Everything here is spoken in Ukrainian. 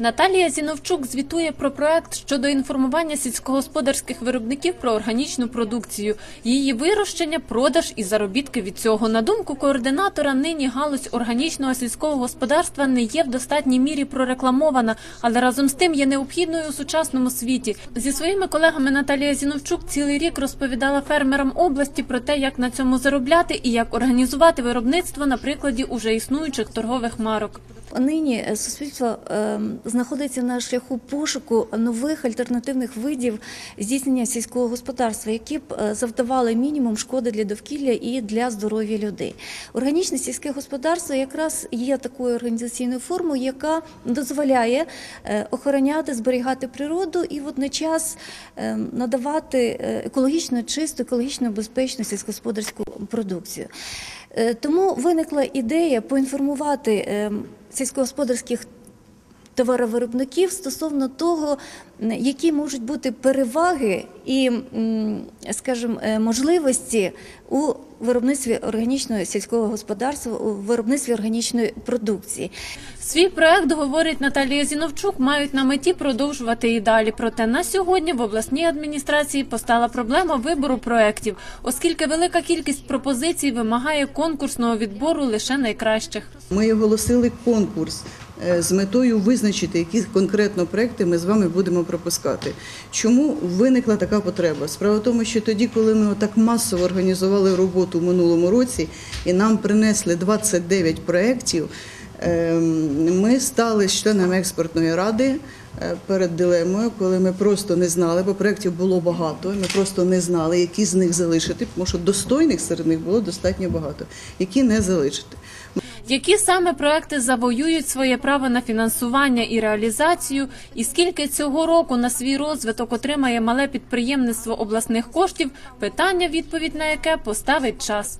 Наталія Зіновчук звітує про проект щодо інформування сільськогосподарських виробників про органічну продукцію, її вирощення, продаж і заробітки від цього. На думку координатора, нині галузь органічного сільського господарства не є в достатній мірі прорекламована, але разом з тим є необхідною у сучасному світі. Зі своїми колегами Наталія Зіновчук цілий рік розповідала фермерам області про те, як на цьому заробляти і як організувати виробництво на прикладі уже існуючих торгових марок. Нині суспільство е, знаходиться на шляху пошуку нових альтернативних видів здійснення сільського господарства, які б е, завдавали мінімум шкоди для довкілля і для здоров'я людей. Органічне сільське господарство якраз є такою організаційною формою, яка дозволяє е, охороняти, зберігати природу і водночас е, надавати е, екологічно чисту, екологічно безпечну сільськогосподарську продукцію. Тому виникла ідея поінформувати е, сільськогосподарських товаровиробників стосовно того, які можуть бути переваги і, скажімо, е, можливості у виробництві органічного сільського господарства, у виробництві органічної продукції. Свій проект, говорить Наталія Зіновчук, мають на меті продовжувати і далі. Проте на сьогодні в обласній адміністрації постала проблема вибору проєктів, оскільки велика кількість пропозицій вимагає конкурсного відбору лише найкращих. Ми оголосили конкурс е, з метою визначити, які конкретно проекти ми з вами будемо пропускати. Чому виникла така потреба? Справа в тому, що тоді, коли ми так масово організували роботу в минулому році і нам принесли 29 проєктів, ем, ми стали членами експертної ради. е, Перед дилемою, коли ми просто не знали, бо проєктів було багато, ми просто не знали, які з них залишити, тому що достойних серед них було достатньо багато, які не залишити. Які саме проекти завоюють своє право на фінансування і реалізацію, і скільки цього року на свій розвиток отримає мале підприємництво обласних коштів? Питання, відповідь на яке поставить час.